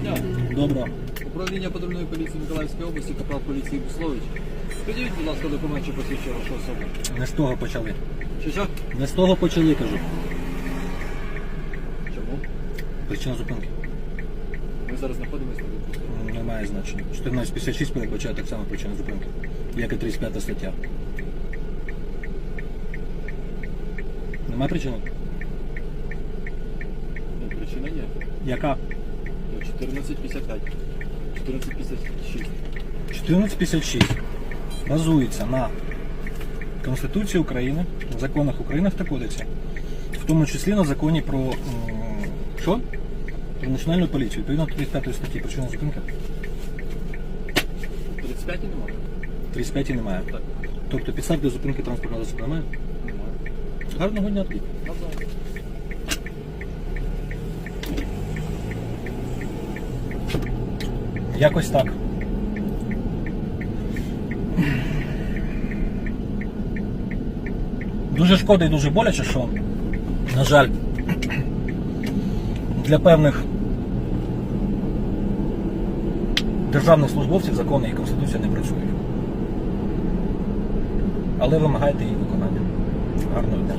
дня. Доброго. Управління патрульної поліції Миколаївської області, капрал поліції Буслович. Підійдіть, будь ласка, документ, що посвідчує вашу особу. Не з того почали. Чи що? Не з того почали, кажу. Чому? Причина зупинки. Ми зараз знаходимося на відпустку. М, Немає значення. 1456 передбачає так само причину зупинки, як і 35 стаття. Немає причини? Ну, причина є. Яка? Ну, 1455. 1456. 1456 базується на Конституції України, законах України та кодексі, в тому числі на законі про м, що? Про національну поліцію. Відповідно 35 статті причина зупинки. 35 немає? 35 немає. Так. Тобто підстав для зупинки транспортного засобу немає. Немає. Гарного дня тобі. Навзаєм. Якось так. Дуже шкода і дуже боляче, що, на жаль, для певних державних службовців закони і Конституція не працюють. Але вимагайте їх виконання. Гарного дня.